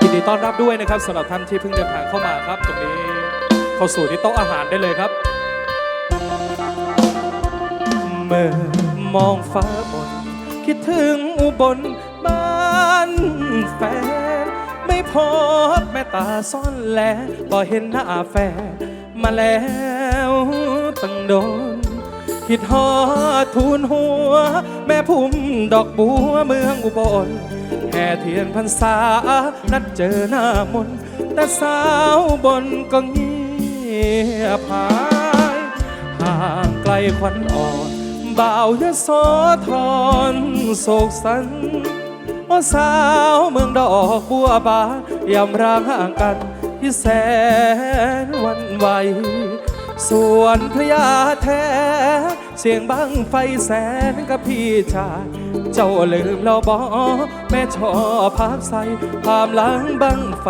ยินดีต้อนรับด้วยนะครับสำหรับท่านที่เพิ่งเดินทางเข้ามาครับ ตรงนี้เข้าสู่ที่โต๊ะอาหารได้เลยครับ เมื่อมองฟ้าบน คิดถึงอุบลบ้านแฟน ไม่พบแม่ตาซ่อนแลบ่เห็นหน้าแฟนมาแล้วตั้งโดน คิดฮอดทูนหัว แม่พุ่มดอกบัวเมืองอุบลแห่เทียนพรรษา นัดเจอหน้ามนแต่สาวบนก็เงียบหายห่างไกลควันอ่อนบ่าวยโสธรโศกสันว่าสาวเมืองดอกบัวบานยำร่างห่างกันที่แสนวันไหว ส่วนพระยาแท้ เสียงบังไฟแสนกับพี่ชายเจ้าลืมเราบอแม่ชอพักใสภามหลังบังไฟ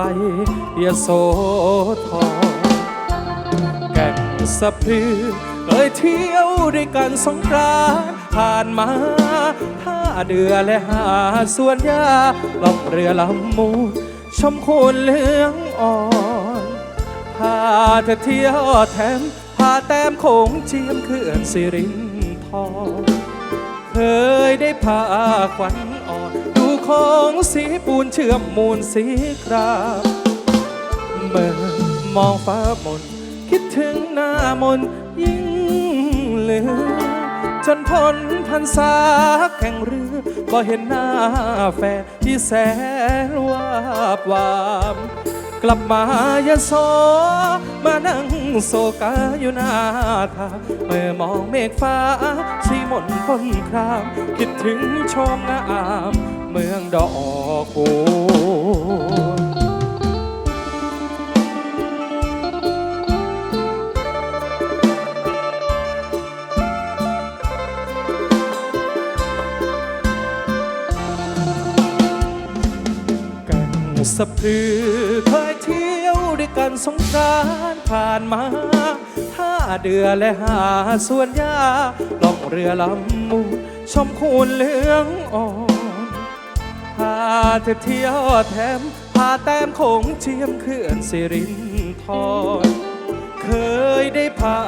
ยโสธรแก่งสะพือเคยเที่ยวด้วยกันสงกรานผ่านมาท่าเดือและหาดสวนยาล่องเรือลำมูชมโคนเหลืองอ่อนพาเธอเที่ยวแถม พาแต้มโขงเจียมเขื่อนสิรินทรเคยได้พาขวัญอ่อน ดูของสีปูนเชื่อมมูลสีครามเมื่อมองฟ้ามน คิดถึงหน้ามนยิ่งเหลือจนพ้นพันษาแข่งเรือก็เห็นหน้าแฟนที่แสนวาบวาม กลับมายะโสมานั่งโศกาอยู่หน้าทางเมื่อมองเมฆฟ้าสีมนพ้นคราม คิดถึงชมงามเมืองดอกบัวกันสะพรือเคย ด้วยกันสงกรานผ่านมาท่าเดือและหาดสวนยาล่องเรือลำมูชมคูนเหลืองอ่อนพาเธอเที่ยวแถมพาแต้มโขงเจียมเขื่อนสิรินทรเคยได้พา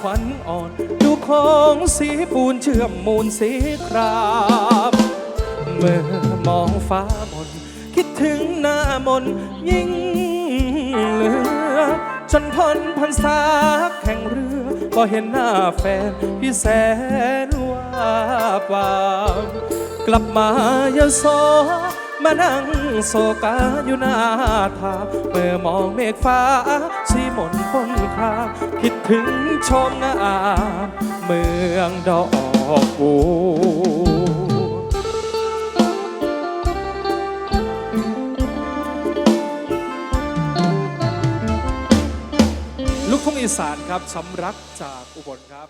ขวัญอ่อน ดูของสีปูนเชื่อมมูลสีครามเมื่อมองฟ้ามนคิดถึงหน้ามนยิ่ง เหลือ จนพ้นพันษาแข่งเรือ ก็เห็นหน้าแฟนพี่แสนวาบวามกลับมายโสมานั่งโศกาอยู่หน้าทางเมื่อมองเมฆฟ้าสีมนพ้นครามคิดถึงชมงามเมืองดอกบัว อีสานครับสำรักจากอุบลครับ